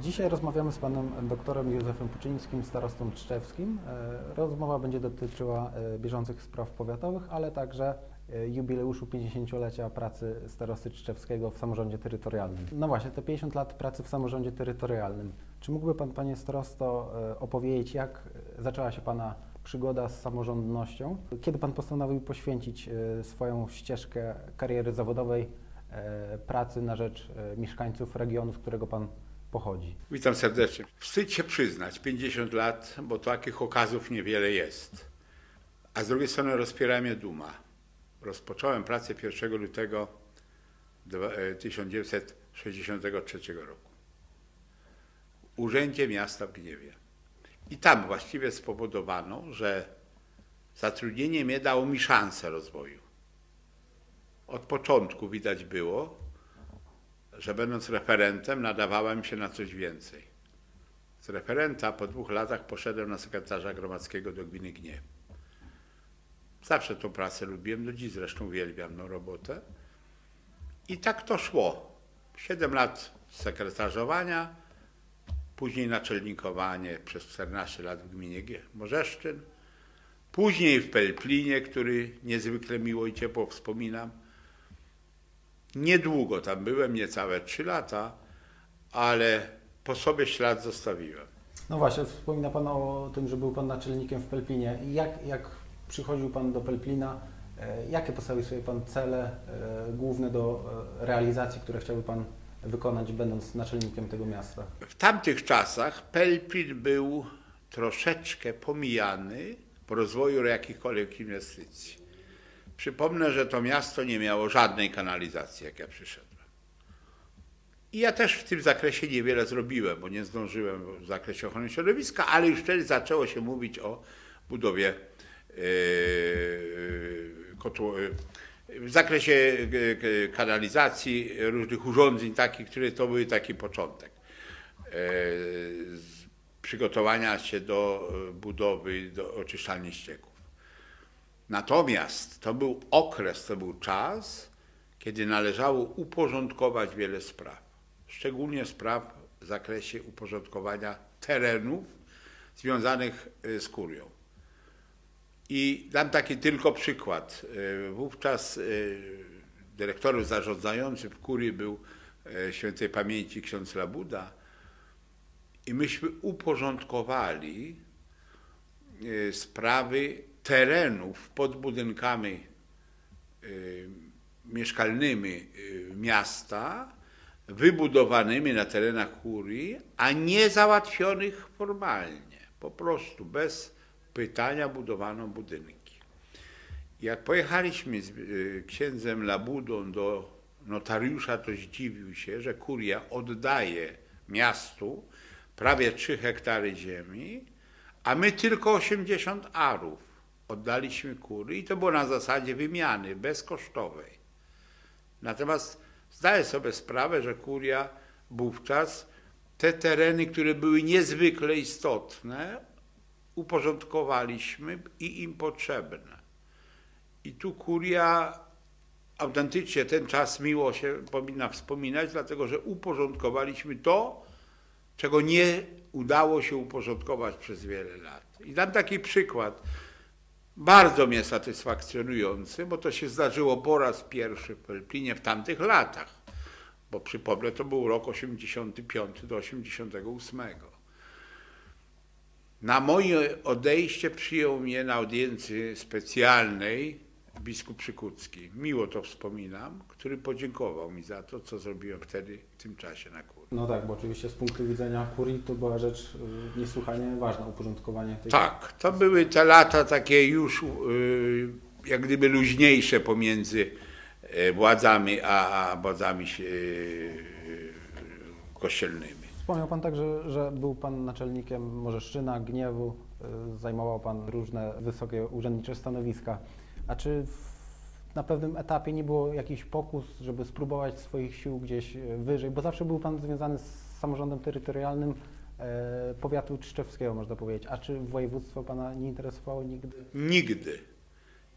Dzisiaj rozmawiamy z panem doktorem Józefem Puczyńskim, starostą czczewskim. E, Rozmowa będzie dotyczyła e, bieżących spraw powiatowych, ale także e, jubileuszu 50-lecia pracy starosty czczewskiego w samorządzie terytorialnym. No właśnie, te 50 lat pracy w samorządzie terytorialnym. Czy mógłby pan, panie starosto, opowiedzieć, jak zaczęła się pana przygoda z samorządnością? Kiedy pan postanowił poświęcić swoją ścieżkę kariery zawodowej pracy na rzecz mieszkańców regionu, z którego pan pochodzi? Witam serdecznie. Wstyd się przyznać, 50 lat, bo takich okazów niewiele jest. A z drugiej strony rozpiera mnie duma. Rozpocząłem pracę 1 lutego dwa- e, 1963 roku w Urzędzie Miasta w Gniewie. I tam właściwie spowodowano, że zatrudnienie mnie dało mi szansę rozwoju. Od początku widać było, że będąc referentem nadawałem się na coś więcej. Z referenta po dwóch latach poszedłem na sekretarza gromadzkiego do gminy Gniew. Zawsze tą pracę lubiłem, do dziś zresztą uwielbiam tą robotę. I tak to szło. Siedem lat sekretarzowania, później naczelnikowanie przez 14 lat w gminie Morzeszczyn, później w Pelplinie, który niezwykle miło i ciepło wspominam, Niedługo tam byłem, niecałe trzy lata, ale po sobie ślad zostawiłem. No właśnie, wspomina Pan o tym, że był Pan naczelnikiem w Pelplinie. Jak, jak przychodził Pan do Pelplina? E, Jakie postawił sobie Pan cele e, główne do e, realizacji, które chciałby Pan wykonać, będąc naczelnikiem tego miasta? W tamtych czasach Pelplin był troszeczkę pomijany w rozwoju jakichkolwiek inwestycji. Przypomnę, że to miasto nie miało żadnej kanalizacji, jak ja przyszedłem. I ja też w tym zakresie niewiele zrobiłem, bo nie zdążyłem w zakresie ochrony środowiska, ale już wtedy zaczęło się mówić o budowie yy, kotło, yy, w zakresie yy, kanalizacji, różnych urządzeń takich, które to były taki początek przygotowania się do budowy, do oczyszczalni ścieków. Natomiast to był okres, to był czas, kiedy należało uporządkować wiele spraw, szczególnie spraw w zakresie uporządkowania terenów związanych y, z kurią. I dam taki tylko przykład. Y, Wówczas y, dyrektorem zarządzającym w kurii był świętej pamięci ksiądz Labuda i myśmy uporządkowali sprawy terenów pod budynkami y, mieszkalnymi y, miasta, wybudowanymi na terenach kurii, a nie załatwionych formalnie. Po prostu bez pytania budowano budynki. Jak pojechaliśmy z y, księdzem Labudą do notariusza, to zdziwił się, że kuria oddaje miastu prawie 3 hektary ziemi, a my tylko 80 arów oddaliśmy kury i to było na zasadzie wymiany bezkosztowej. Natomiast zdaję sobie sprawę, że kuria wówczas te tereny, które były niezwykle istotne, uporządkowaliśmy i im potrzebne. I tu kuria autentycznie ten czas miło się powinna wspominać, dlatego że uporządkowaliśmy to, czego nie udało się uporządkować przez wiele lat. I dam taki przykład, bardzo mnie satysfakcjonujący, bo to się zdarzyło po raz pierwszy w Pelplinie w tamtych latach, bo przypomnę, to był rok 85 do 88. Na moje odejście przyjął mnie na audiencji specjalnej biskup Przykucki. Miło to wspominam, który podziękował mi za to, co zrobiłem wtedy w tym czasie na. No tak, bo oczywiście z punktu widzenia kurii to była rzecz y, niesłychanie ważna, uporządkowanie tej... Tak, to były te lata takie już y, jak gdyby luźniejsze pomiędzy y, władzami a, władzami kościelnymi. Wspomniał Pan także, że był Pan naczelnikiem Morzeszczyna, Gniewu, zajmował Pan różne wysokie urzędnicze stanowiska. A czy w, na pewnym etapie nie było jakichś pokus, żeby spróbować swoich sił gdzieś y, wyżej? Bo zawsze był Pan związany z samorządem terytorialnym e, powiatu czczewskiego, można powiedzieć. A czy województwo Pana nie interesowało nigdy? Nigdy,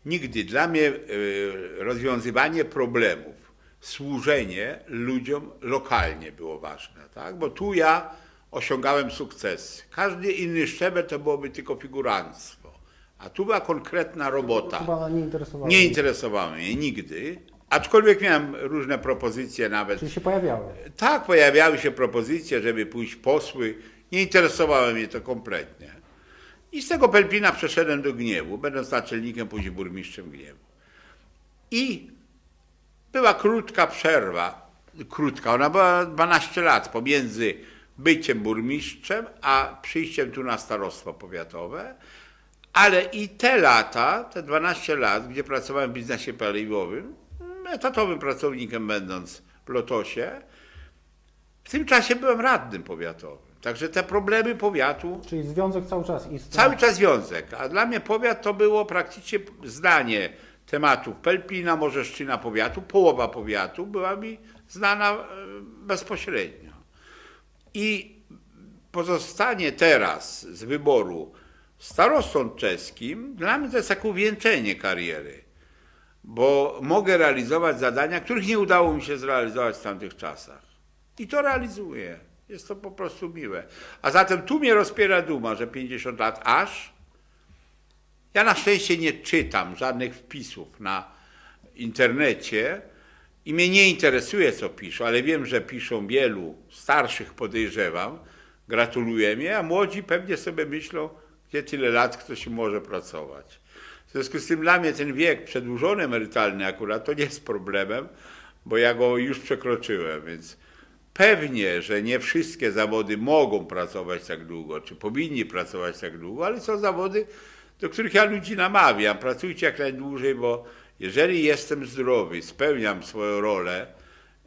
nigdy. Dla mnie y, rozwiązywanie problemów, służenie ludziom lokalnie było ważne, tak? Bo tu ja osiągałem sukcesy. Każdy inny szczebel to byłoby tylko figuranstwo. A tu była konkretna robota. Chyba nie interesowało. Nie interesowało mnie nigdy, aczkolwiek miałem różne propozycje nawet. Czyli się pojawiały. Tak, pojawiały się propozycje, żeby pójść posły. Nie interesowało mnie to kompletnie. I z tego Pelpina przeszedłem do Gniewu, będąc naczelnikiem, później burmistrzem Gniewu. I była krótka przerwa, krótka, ona była 12 lat pomiędzy byciem burmistrzem, a przyjściem tu na starostwo powiatowe. Ale i te lata, te 12 lat, gdzie pracowałem w biznesie paliwowym, etatowym pracownikiem będąc w Lotosie, w tym czasie byłem radnym powiatowym. Także te problemy powiatu Czyli związek cały czas istniał. Cały czas związek, a dla mnie powiat to było praktycznie zdanie tematów Pelpina, Morzeszczyna powiatu, połowa powiatu była mi znana e, bezpośrednio. I pozostanie teraz z wyboru starostą czeskim, dla mnie to jest takie uwieńczenie kariery, bo mogę realizować zadania, których nie udało mi się zrealizować w tamtych czasach. I to realizuję. Jest to po prostu miłe. A zatem tu mnie rozpiera duma, że 50 lat aż. Ja na szczęście nie czytam żadnych wpisów na internecie i mnie nie interesuje, co piszą, ale wiem, że piszą wielu starszych, podejrzewam. Gratuluję mnie, a młodzi pewnie sobie myślą, gdzie tyle lat ktoś może pracować. W związku z tym dla mnie ten wiek przedłużony emerytalny akurat to nie jest problemem, bo ja go już przekroczyłem, więc Pewnie, że nie wszystkie zawody mogą pracować tak długo, czy powinni pracować tak długo, ale są zawody, do których ja ludzi namawiam. Pracujcie jak najdłużej, bo jeżeli jestem zdrowy, spełniam swoją rolę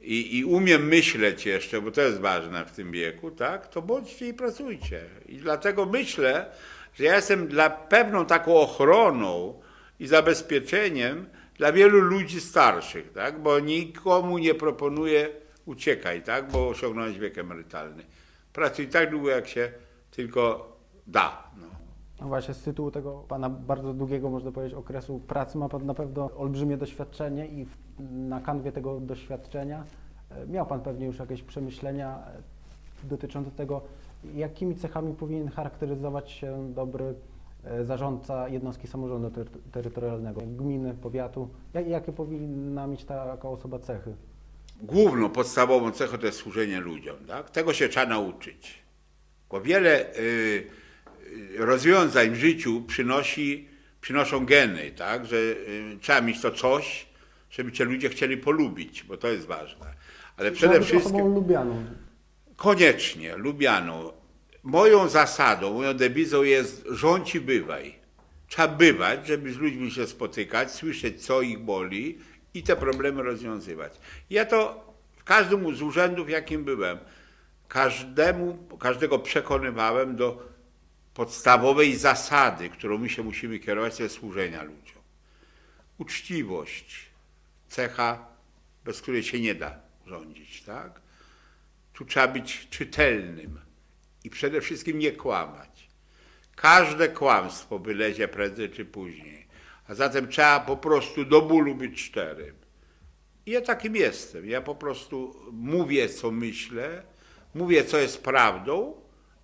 i, i umiem myśleć jeszcze, bo to jest ważne w tym wieku, tak, to bądźcie i pracujcie. I dlatego myślę, że ja jestem dla pewną taką ochroną i zabezpieczeniem dla wielu ludzi starszych, tak, bo nikomu nie proponuję uciekaj, tak, bo osiągnąłeś wiek emerytalny. Pracuj tak długo, jak się tylko da. No. No właśnie, z tytułu tego Pana bardzo długiego, można powiedzieć, okresu pracy ma Pan na pewno olbrzymie doświadczenie i w, na kanwie tego doświadczenia e, miał Pan pewnie już jakieś przemyślenia e, dotyczące tego, jakimi cechami powinien charakteryzować się dobry e, zarządca jednostki samorządu tery- terytorialnego, gminy, powiatu. Jak, jakie powinna mieć taka osoba cechy? Główną, podstawową cechą to jest służenie ludziom. Tak? Tego się trzeba nauczyć. Bo wiele y, y, rozwiązań w życiu przynosi, przynoszą geny, tak? że y, trzeba mieć to coś, żeby cię ludzie chcieli polubić, bo to jest ważne. Ale przede wszystkim... osobą lubianą. Koniecznie, lubianą. Moją zasadą, moją dewizą jest rządź i bywaj. Trzeba bywać, żeby z ludźmi się spotykać, słyszeć, co ich boli i te problemy rozwiązywać. Ja to w każdym z urzędów, jakim byłem, każdemu, każdego przekonywałem do podstawowej zasady, którą my się musimy kierować, to jest służenia ludziom. Uczciwość, cecha, bez której się nie da rządzić, tak? Tu trzeba być czytelnym i przede wszystkim nie kłamać. Każde kłamstwo wylezie prędzej czy później. A zatem trzeba po prostu do bólu być szczerym. I ja takim jestem. Ja po prostu mówię, co myślę, mówię, co jest prawdą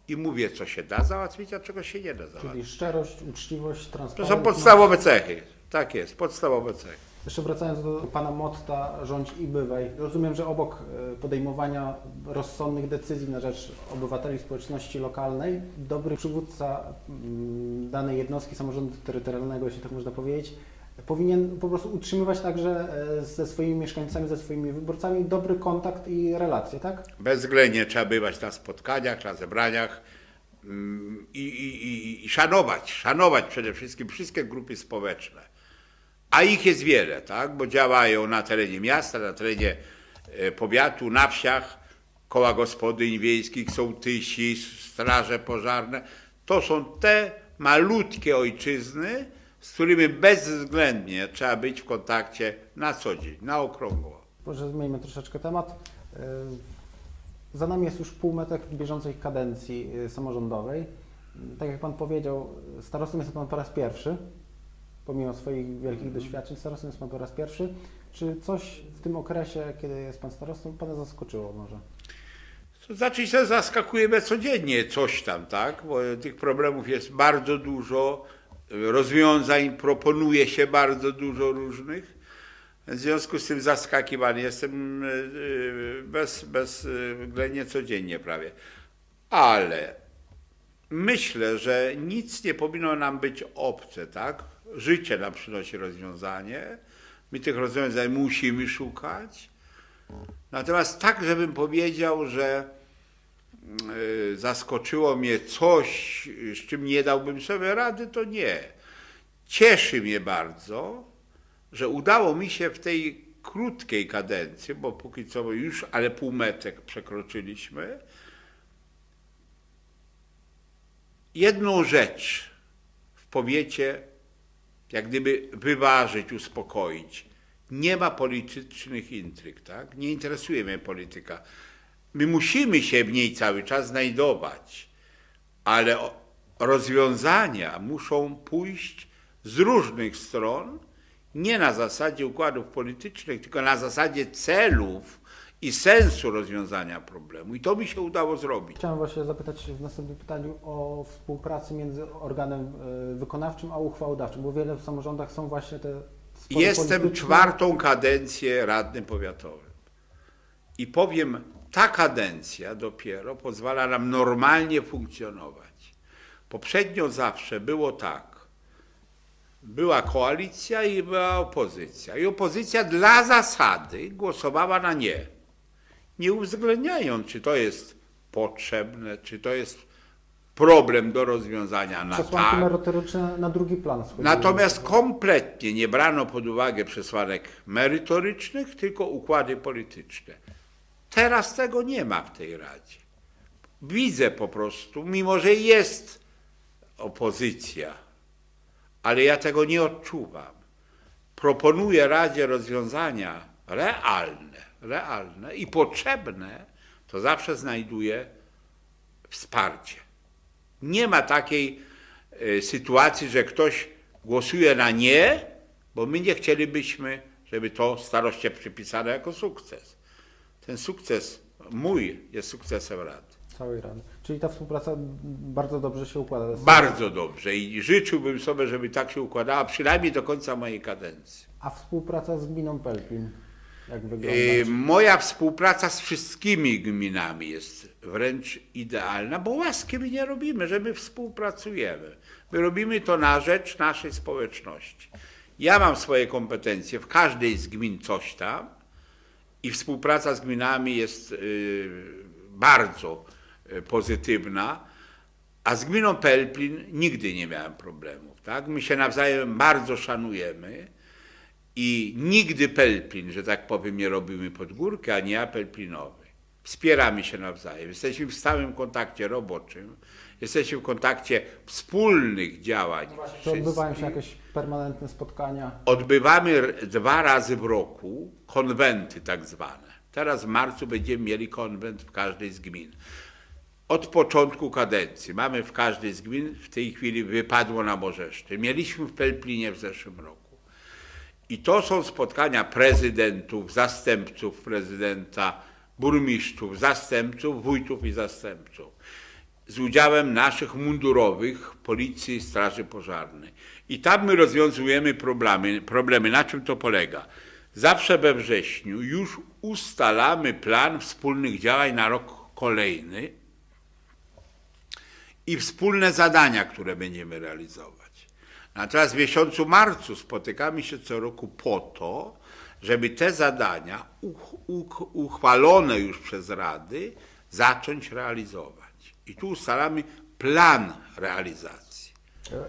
i mówię, co się da załatwić, a czego się nie da załatwić. Czyli szczerość, uczciwość, To transparentność. są podstawowe cechy. Tak jest, podstawowe cechy. Jeszcze wracając do Pana motta rządź i bywaj. Rozumiem, że obok e, podejmowania rozsądnych decyzji na rzecz obywateli społeczności lokalnej, dobry przywódca mm, danej jednostki samorządu terytorialnego, jeśli tak można powiedzieć, powinien po prostu utrzymywać także e, ze swoimi mieszkańcami, ze swoimi wyborcami dobry kontakt i relacje, tak? Bezwzględnie trzeba bywać na spotkaniach, na zebraniach mm, i, i, i, i szanować, szanować przede wszystkim wszystkie grupy społeczne. A ich jest wiele, tak? bo działają na terenie miasta, na terenie e, powiatu, na wsiach, koła gospodyń wiejskich, sołtysi, straże pożarne. To są te malutkie ojczyzny, z którymi bezwzględnie trzeba być w kontakcie na co dzień, na okrągło. Może zmieńmy troszeczkę temat. E, Za nami jest już półmetek bieżącej kadencji e, samorządowej. Tak jak Pan powiedział, starostą jest Pan po raz pierwszy, pomimo swoich wielkich doświadczeń, starostą jest Pan po raz pierwszy. Czy coś w tym okresie, kiedy jest Pan starostą, Pana zaskoczyło może? To znaczy się zaskakujemy codziennie coś tam, tak? Bo tych problemów jest bardzo dużo, rozwiązań proponuje się bardzo dużo różnych. W związku z tym zaskakiwany jestem e, e, bez, bezwzględnie codziennie prawie. Ale myślę, że nic nie powinno nam być obce, tak? Życie nam przynosi rozwiązanie. My tych rozwiązań musimy szukać. Natomiast tak, żebym powiedział, że y, zaskoczyło mnie coś, z czym nie dałbym sobie rady, to nie. Cieszy mnie bardzo, że udało mi się w tej krótkiej kadencji, bo póki co już, ale półmetek przekroczyliśmy, jedną rzecz w powiecie jak gdyby wyważyć, uspokoić. Nie ma politycznych intryg, tak? Nie interesuje mnie polityka. My musimy się w niej cały czas znajdować, ale rozwiązania muszą pójść z różnych stron, nie na zasadzie układów politycznych, tylko na zasadzie celów i sensu rozwiązania problemu. I to mi się udało zrobić. Chciałem właśnie zapytać w następnym pytaniu o współpracę między organem e, wykonawczym a uchwałodawczym, bo wiele w samorządach są właśnie te Jestem polityczne. czwartą kadencję radnym powiatowym. I powiem, ta kadencja dopiero pozwala nam normalnie funkcjonować. Poprzednio zawsze było tak. Była koalicja i była opozycja. I opozycja dla zasady głosowała na nie. Nie uwzględniając, czy to jest potrzebne, czy to jest problem do rozwiązania na Przesłanki tak. merytoryczne na drugi plan schodziły. Natomiast kompletnie nie brano pod uwagę przesłanek merytorycznych, tylko układy polityczne. Teraz tego nie ma w tej Radzie. Widzę po prostu, mimo że jest opozycja, ale ja tego nie odczuwam. Proponuję Radzie rozwiązania realne, realne i potrzebne, to zawsze znajduję wsparcie. Nie ma takiej e, sytuacji, że ktoś głosuje na nie, bo my nie chcielibyśmy, żeby to staroście przypisane jako sukces. Ten sukces mój jest sukcesem Rady. Całej Rady. Czyli ta współpraca bardzo dobrze się układa. Bardzo dobrze i życzyłbym sobie, żeby tak się układała, przynajmniej do końca mojej kadencji. A współpraca z gminą? E, Moja współpraca z wszystkimi gminami jest wręcz idealna, bo łaski my nie robimy, że my współpracujemy. My robimy to na rzecz naszej społeczności. Ja mam swoje kompetencje, w każdej z gmin coś tam i współpraca z gminami jest y, bardzo y, pozytywna, a z gminą Pelplin nigdy nie miałem problemów. Tak? My się nawzajem bardzo szanujemy. I nigdy Pelplin, że tak powiem, nie robimy pod górkę, ani ja Pelplinowy. Wspieramy się nawzajem. Jesteśmy w stałym kontakcie roboczym. Jesteśmy w kontakcie wspólnych działań. Czy odbywają się jakieś permanentne spotkania? Odbywamy dwa razy w roku konwenty tak zwane. Teraz w marcu będziemy mieli konwent w każdej z gmin. Od początku kadencji mamy w każdej z gmin, w tej chwili wypadło na Borzeszczy. Mieliśmy w Pelplinie w zeszłym roku. I to są spotkania prezydentów, zastępców prezydenta, burmistrzów, zastępców, wójtów i zastępców. Z udziałem naszych mundurowych, policji, straży pożarnej. I tam my rozwiązujemy problemy. problemy. Na czym to polega? Zawsze we wrześniu już ustalamy plan wspólnych działań na rok kolejny i wspólne zadania, które będziemy realizować. Natomiast w miesiącu marcu spotykamy się co roku po to, żeby te zadania uch, uch, uchwalone już przez Rady zacząć realizować. I tu ustalamy plan realizacji.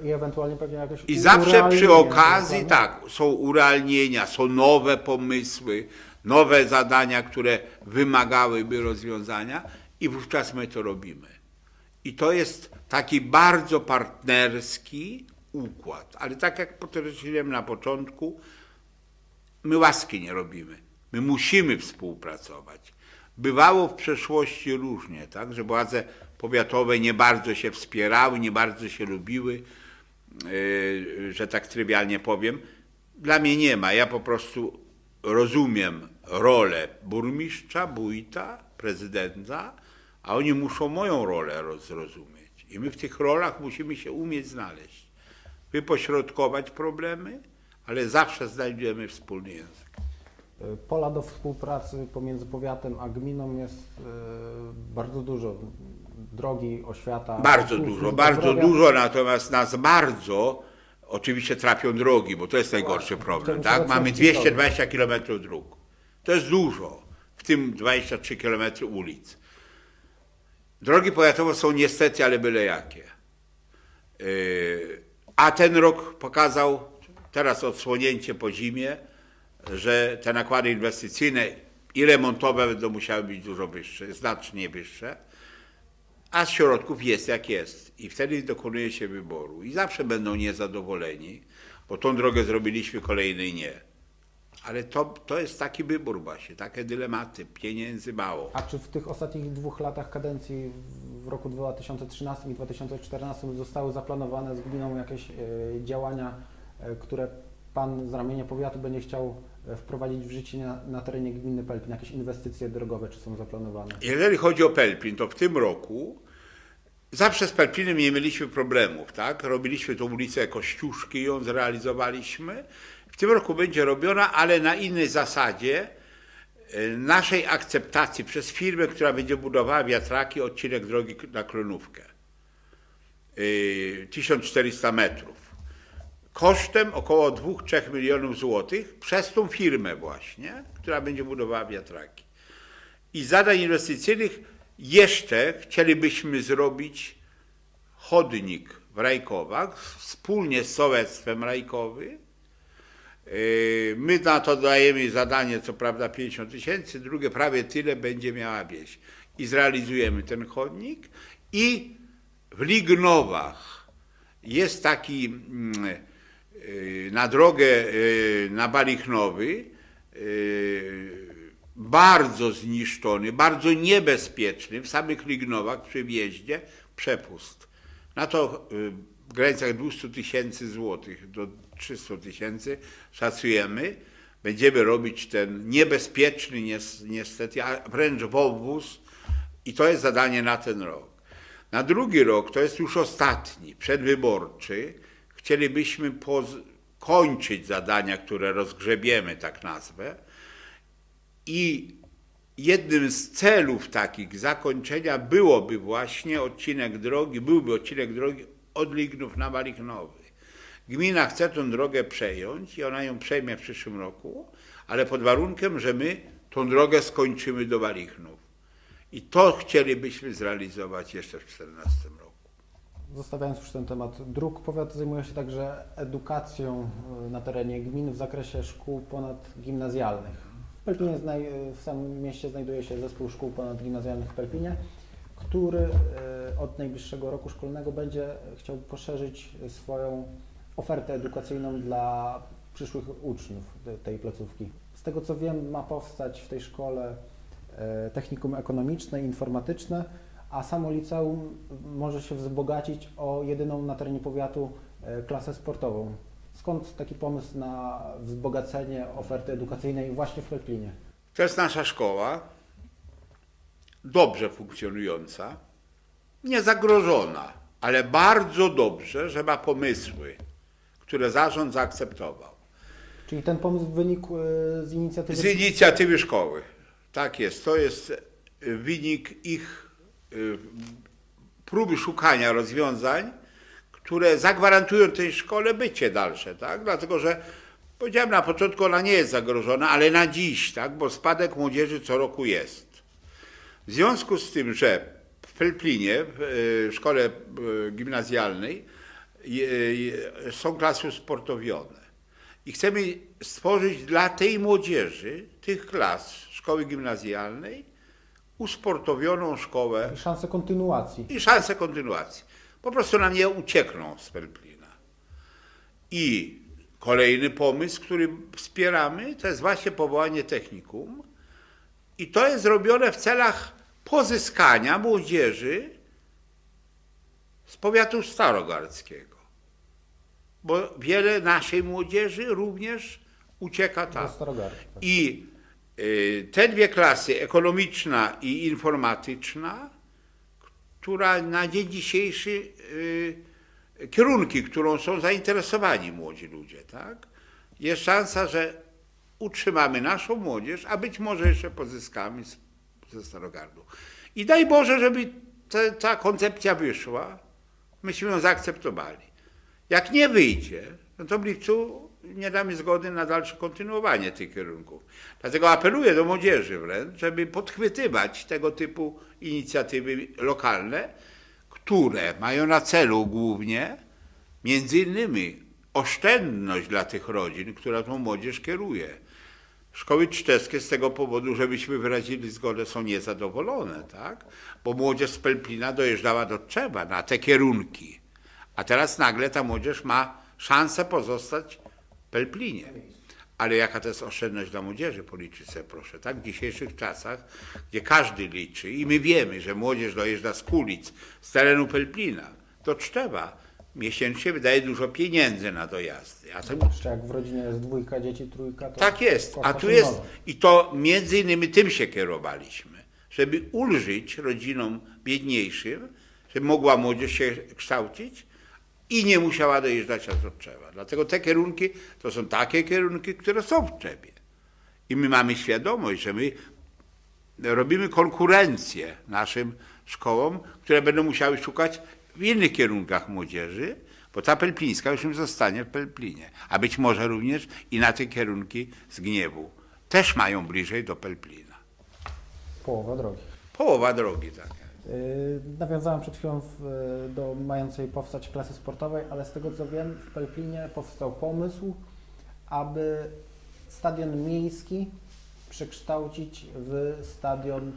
I ewentualnie pewnie jakieś I zawsze przy okazji, tak, są urealnienia, są nowe pomysły, nowe zadania, które wymagałyby rozwiązania i wówczas my to robimy. I to jest taki bardzo partnerski układ. Ale tak jak podkreśliłem na początku, my łaski nie robimy. My musimy współpracować. Bywało w przeszłości różnie, tak, że władze powiatowe nie bardzo się wspierały, nie bardzo się lubiły, yy, że tak trywialnie powiem. Dla mnie nie ma. Ja po prostu rozumiem rolę burmistrza, wójta, prezydenta, a oni muszą moją rolę roz- zrozumieć. I my w tych rolach musimy się umieć znaleźć. Wypośrodkować problemy, ale zawsze znajdziemy wspólny język. Pola do współpracy pomiędzy powiatem a gminą jest y, bardzo dużo. Drogi, oświata. Bardzo dużo, bardzo dużo, natomiast nas bardzo oczywiście trafią drogi, bo to jest najgorszy problem, tak? Mamy zacząć 220 km dróg. To jest dużo, w tym 23 km ulic. Drogi powiatowe są niestety, ale byle jakie. Yy, A ten rok pokazał, teraz odsłonięcie po zimie, że te nakłady inwestycyjne i remontowe będą musiały być dużo wyższe, znacznie wyższe a z środków jest jak jest. I wtedy dokonuje się wyboru. I zawsze będą niezadowoleni, bo tą drogę zrobiliśmy, kolejnej nie. Ale to, to jest taki wybór właśnie, takie dylematy, pieniędzy mało. A czy w tych ostatnich dwóch latach kadencji w roku 2013 i 2014 zostały zaplanowane z gminą jakieś e, działania, e, które Pan z ramienia powiatu będzie chciał e, wprowadzić w życie na, na terenie gminy Pelpin? Jakieś inwestycje drogowe czy są zaplanowane? Jeżeli chodzi o Pelplin, to w tym roku zawsze z Pelplinem nie mieliśmy problemów, tak? Robiliśmy tą ulicę Kościuszki, ją zrealizowaliśmy. W tym roku będzie robiona, ale na innej zasadzie e, naszej akceptacji przez firmę, która będzie budowała wiatraki, odcinek drogi na Klonówkę. Yy, 1400 metrów. Kosztem około 2-3 milionów złotych przez tą firmę właśnie, która będzie budowała wiatraki. I zadań inwestycyjnych jeszcze chcielibyśmy zrobić chodnik w Rajkowach wspólnie z Sołectwem Rajkowy. Yy, My na to dajemy zadanie, co prawda 50 tysięcy, drugie prawie tyle będzie miała wieś. I zrealizujemy ten chodnik. I w Lignowach jest taki mm, yy, na drogę yy, na Balichnowy bardzo zniszczony, bardzo niebezpieczny w samych Lignowach przy wjeździe przepust. Na to w granicach 200 tysięcy złotych do 300 tysięcy szacujemy. Będziemy robić ten niebezpieczny nies- niestety, a wręcz wąwóz i to jest zadanie na ten rok. Na drugi rok, to jest już ostatni, przedwyborczy, chcielibyśmy kończyć zadania, które rozgrzebiemy, tak nazwę, i jednym z celów takich zakończenia byłoby właśnie odcinek drogi, byłby odcinek drogi od Lignów na Malichnowy. Gmina chce tę drogę przejąć i ona ją przejmie w przyszłym roku, ale pod warunkiem, że my tą drogę skończymy do Walichnów. I to chcielibyśmy zrealizować jeszcze w 2014 roku. Zostawiając już ten temat dróg, powiat zajmuje się także edukacją e, na terenie gmin w zakresie szkół ponadgimnazjalnych. W Pelpinie, znaj- w samym mieście znajduje się zespół szkół ponadgimnazjalnych w Pelpinie, który e, od najbliższego roku szkolnego będzie chciał poszerzyć swoją ofertę edukacyjną dla przyszłych uczniów te- tej placówki. Z tego co wiem, ma powstać w tej szkole e, technikum ekonomiczne informatyczne, a samo liceum może się wzbogacić o jedyną na terenie powiatu e, klasę sportową. Skąd taki pomysł na wzbogacenie oferty edukacyjnej właśnie w Pelplinie? To jest nasza szkoła, dobrze funkcjonująca, niezagrożona, ale bardzo dobrze, że ma pomysły, które zarząd zaakceptował. Czyli ten pomysł wynikł e, z inicjatywy... Z inicjatywy szkoły. Tak jest. To jest y, wynik ich y, próby szukania rozwiązań, które zagwarantują tej szkole bycie dalsze, tak? Dlatego, że powiedziałem na początku, ona nie jest zagrożona, ale na dziś, tak? Bo spadek młodzieży co roku jest. W związku z tym, że w Pelplinie, w szkole gimnazjalnej, są klasy usportowione. I chcemy stworzyć dla tej młodzieży, tych klas szkoły gimnazjalnej, usportowioną szkołę I szansę kontynuacji. i szansę kontynuacji. Po prostu nam nie uciekną z Pelplina. I kolejny pomysł, który wspieramy, to jest właśnie powołanie technikum. I to jest robione w celach pozyskania młodzieży z powiatu starogardzkiego. Bo wiele naszej młodzieży również ucieka tam. I y, te dwie klasy, ekonomiczna i informatyczna, która na dzień dzisiejszy y, kierunki, którą są zainteresowani młodzi ludzie, tak? Jest szansa, że utrzymamy naszą młodzież, a być może jeszcze pozyskamy ze Starogardu. I daj Boże, żeby ta, ta koncepcja wyszła, myśmy ją zaakceptowali. Jak nie wyjdzie, no to w lipcu nie damy zgody na dalsze kontynuowanie tych kierunków. Dlatego apeluję do młodzieży wręcz, żeby podchwytywać tego typu inicjatywy lokalne, które mają na celu głównie między innymi oszczędność dla tych rodzin, która tą młodzież kieruje. Szkoły czterskie z tego powodu, żebyśmy wyrazili zgodę, są niezadowolone, tak? Bo młodzież z Pelplina dojeżdżała do Trzewa na te kierunki. A teraz nagle ta młodzież ma szansę pozostać w Pelplinie. Ale jaka to jest oszczędność dla młodzieży, policzyć sobie proszę, tak? W dzisiejszych czasach, gdzie każdy liczy i my wiemy, że młodzież dojeżdża z Kulic, z terenu Pelplina, to Trzewa miesięcznie wydaje dużo pieniędzy na dojazdy. A to, Jeszcze jak w rodzinie jest dwójka dzieci, trójka, to tak jest. A tu jest, i to między innymi tym się kierowaliśmy, żeby ulżyć rodzinom biedniejszym, żeby mogła młodzież się kształcić i nie musiała dojeżdżać aż do Trzewa. Dlatego te kierunki to są takie kierunki, które są w Trzewie. I my mamy świadomość, że my robimy konkurencję naszym szkołom, które będą musiały szukać w innych kierunkach młodzieży, bo ta pelplińska już im zostanie w Pelplinie. A być może również i na te kierunki z Gniewu. Też mają bliżej do Pelplina. Połowa drogi. Połowa drogi, tak. Yy, Nawiązałem przed chwilą w, do mającej powstać klasy sportowej, ale z tego co wiem, w Pelplinie powstał pomysł, aby stadion miejski przekształcić w stadion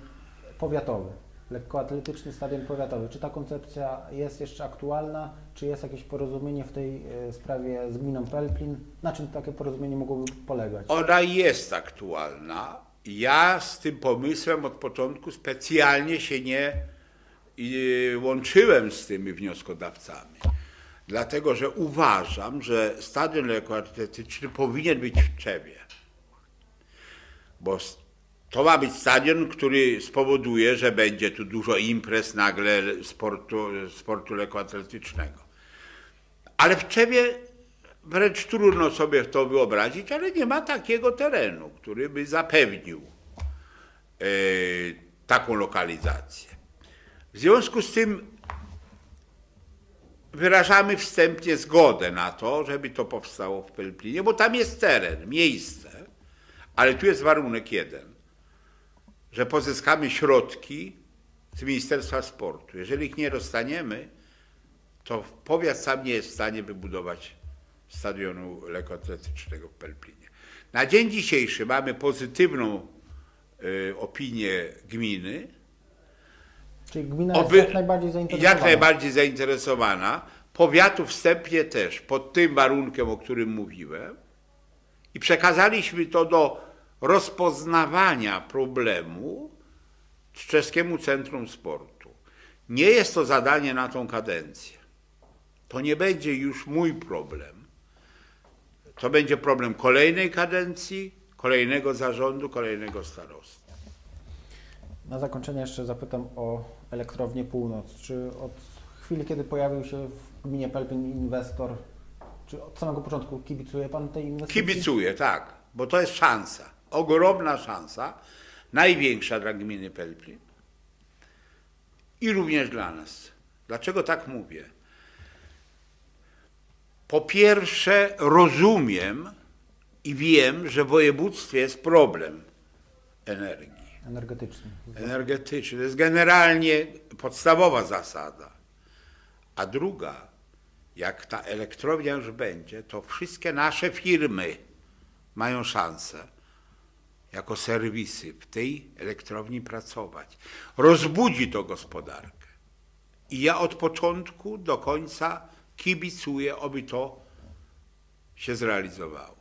powiatowy, lekkoatletyczny stadion powiatowy. Czy ta koncepcja jest jeszcze aktualna? Czy jest jakieś porozumienie w tej e, sprawie z gminą Pelplin? Na czym takie porozumienie mogłoby polegać? Ona jest aktualna. Ja z tym pomysłem od początku specjalnie się nie y, łączyłem z tymi wnioskodawcami. Dlatego, że uważam, że stadion lekkoatletyczny powinien być w Trzewie. Bo to ma być stadion, który spowoduje, że będzie tu dużo imprez nagle sportu, sportu lekkoatletycznego. Ale w Trzewie wręcz trudno sobie to wyobrazić, ale nie ma takiego terenu, który by zapewnił e, taką lokalizację. W związku z tym wyrażamy wstępnie zgodę na to, żeby to powstało w Pelplinie, bo tam jest teren, miejsce, ale tu jest warunek jeden, że pozyskamy środki z Ministerstwa Sportu. Jeżeli ich nie dostaniemy, to powiat sam nie jest w stanie wybudować stadionu lekkoatletycznego w Pelplinie. Na dzień dzisiejszy mamy pozytywną y, opinię gminy, Czyli gmina Oby- jest jak najbardziej zainteresowana. jak najbardziej zainteresowana, powiatu wstępnie też, pod tym warunkiem, o którym mówiłem, i przekazaliśmy to do rozpoznawania problemu Czeskiemu Centrum Sportu. Nie jest to zadanie na tą kadencję. To nie będzie już mój problem. To będzie problem kolejnej kadencji, kolejnego zarządu, kolejnego starosty. Na zakończenie jeszcze zapytam o elektrownię Północ. Czy od chwili, kiedy pojawił się w gminie Pelplin inwestor, czy od samego początku kibicuje Pan tej inwestycji? Kibicuję, tak, bo to jest szansa, ogromna szansa, największa dla gminy Pelplin i również dla nas. Dlaczego tak mówię? Po pierwsze, rozumiem i wiem, że w województwie jest problem energii Energetyczny. energetyczny. To jest generalnie podstawowa zasada. A druga, jak ta elektrownia już będzie, to wszystkie nasze firmy mają szansę jako serwisy w tej elektrowni pracować. Rozbudzi to gospodarkę. I ja od początku do końca kibicuję, aby to się zrealizowało.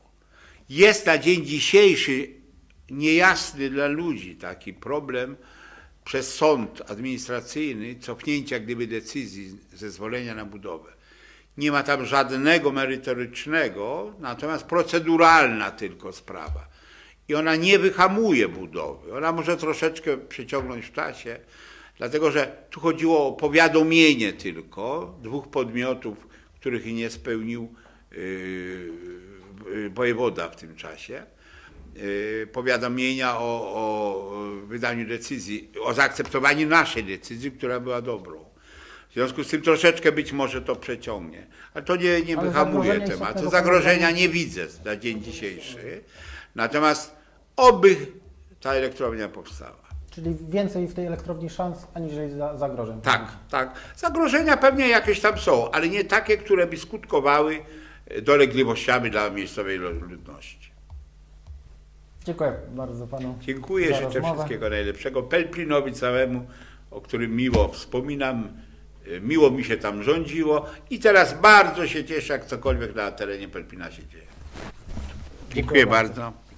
Jest na dzień dzisiejszy niejasny dla ludzi taki problem przez sąd administracyjny cofnięcia gdyby decyzji zezwolenia na budowę. Nie ma tam żadnego merytorycznego, natomiast proceduralna tylko sprawa. I ona nie wyhamuje budowy. Ona może troszeczkę przyciągnąć w czasie, dlatego że tu chodziło o powiadomienie tylko dwóch podmiotów, których nie spełnił yy, yy, wojewoda w tym czasie. Yy, Powiadomienia o, o wydaniu decyzji, o zaakceptowaniu naszej decyzji, która była dobrą. W związku z tym troszeczkę być może to przeciągnie. Ale to nie, nie wyhamuje tematu. Zagrożenia nie widzę na dzień dzisiejszy. Natomiast oby ta elektrownia powstała. Czyli więcej w tej elektrowni szans, aniżeli za, zagrożeń. Tak, tak. Zagrożenia pewnie jakieś tam są, ale nie takie, które by skutkowały dolegliwościami dla miejscowej ludności. Dziękuję bardzo panu. Dziękuję, życzę rozmowę. wszystkiego najlepszego. Pelplinowi całemu, o którym miło wspominam, e, miło mi się tam rządziło i teraz bardzo się cieszę, jak cokolwiek na terenie Pelplina się dzieje. Dziękuję bardzo. bardzo.